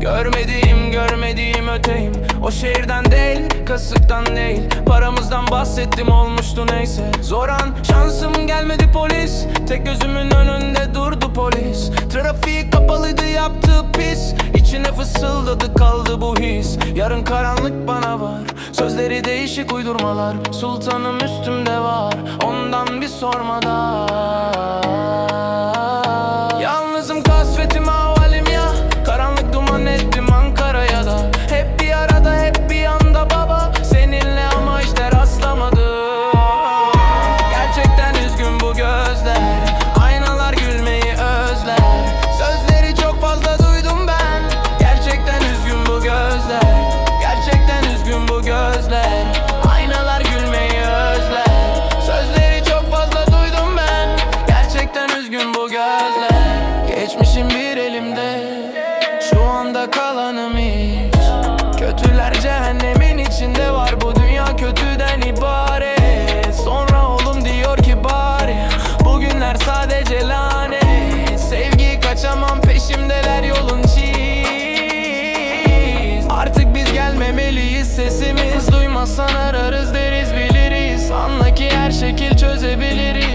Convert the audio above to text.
Görmediğim görmediğim öteyim. O şehirden değil kasıktan değil. Paramızdan bahsettim olmuştu neyse. Zor an şansım gelmedi polis. Tek gözümün önünde durdu polis. Trafiği kapalıydı yaptığı pis. İçine fısıldadı kaldı bu his. Yarın karanlık bana var. Sözleri değişik uydurmalar. Sultanım üstümde var. Ondan bir sormadan gözler. Aynalar gülmeyi özler. Sözleri çok fazla duydum ben. Gerçekten üzgün bu gözler. Geçmişim bir elimde. Şu anda kalanım hiç. Kötüler cehennemin içinde var sesimiz Duymazsan ararız deriz biliriz. Anla ki her şekil çözebiliriz